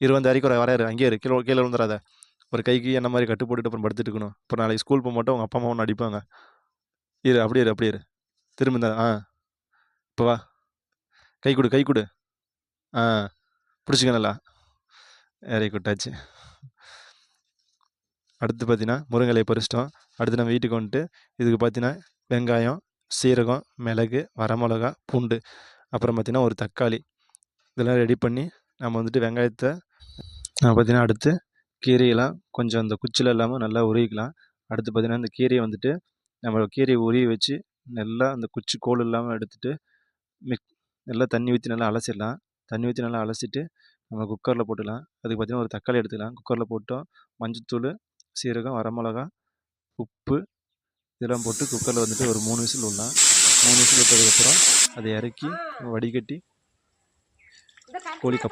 இருபது அறிக்கை வரையாரு அங்கேயே இரு. கீழே கீழே விழுந்துடாத ஒரு கைக்கு என்ன மாதிரி கட்டு போட்டுட்டு அப்புறம் படுத்துட்டு இருக்கணும். அப்புறம் நாளைக்கு ஸ்கூல் போக மாட்டோம். உங்கள் அப்பா அம்மா ஒன்று அடிப்பாங்க. இரு அப்படியே இரு அப்படியே இரு. திரும்ப இந்த ஆ. இப்போ வா. கை கொடு கை கொடு. ஆ. பிடிச்சிக்க நல்லா. வெரி குட் ஆச்சு அடுத்து பார்த்தீங்கன்னா முருங்கலை பறிச்சிட்டோம் அடுத்து நம்ம வீட்டுக்கு வந்துட்டு இதுக்கு பார்த்தீங்கன்னா வெங்காயம் சீரகம் மிளகு வரமிளகா பூண்டு. அப்புறம் பார்த்தீங்கன்னா ஒரு தக்காளி. இதெல்லாம் ரெடி பண்ணி நம்ம வந்துட்டு வெங்காயத்தை பார்த்தீங்கன்னா அடுத்து கீரையெல்லாம் கொஞ்சம் அந்த குச்சியில் இல்லாமல் நல்லா உருவிக்கலாம். அடுத்து பார்த்தீங்கன்னா இந்த கீரையை வந்துட்டு நம்ம கீரையை உருவி வச்சு நல்லா அந்த குச்சி கோல் இல்லாமல் எடுத்துட்டு மிக் நல்லா தண்ணி ஊற்றி நல்லா அலசிடலாம். தண்ணி ஊற்றி நல்லா அலசிட்டு நம்ம குக்கரில் போட்டுடலாம். அதுக்கு பார்த்தீங்கன்னா ஒரு தக்காளி எடுத்துக்கலாம். குக்கரில் போட்டோம். மஞ்சத்தூள் சீரகம் வரமிளகா உப்பு இதெல்லாம் போட்டு குக்கரில் வந்துட்டு ஒரு மூணு விசில் விடலாம். மூணு விசில் விட்டதுக்கப்புறம் அதை இறக்கி வடிகட்டி கோழி கப்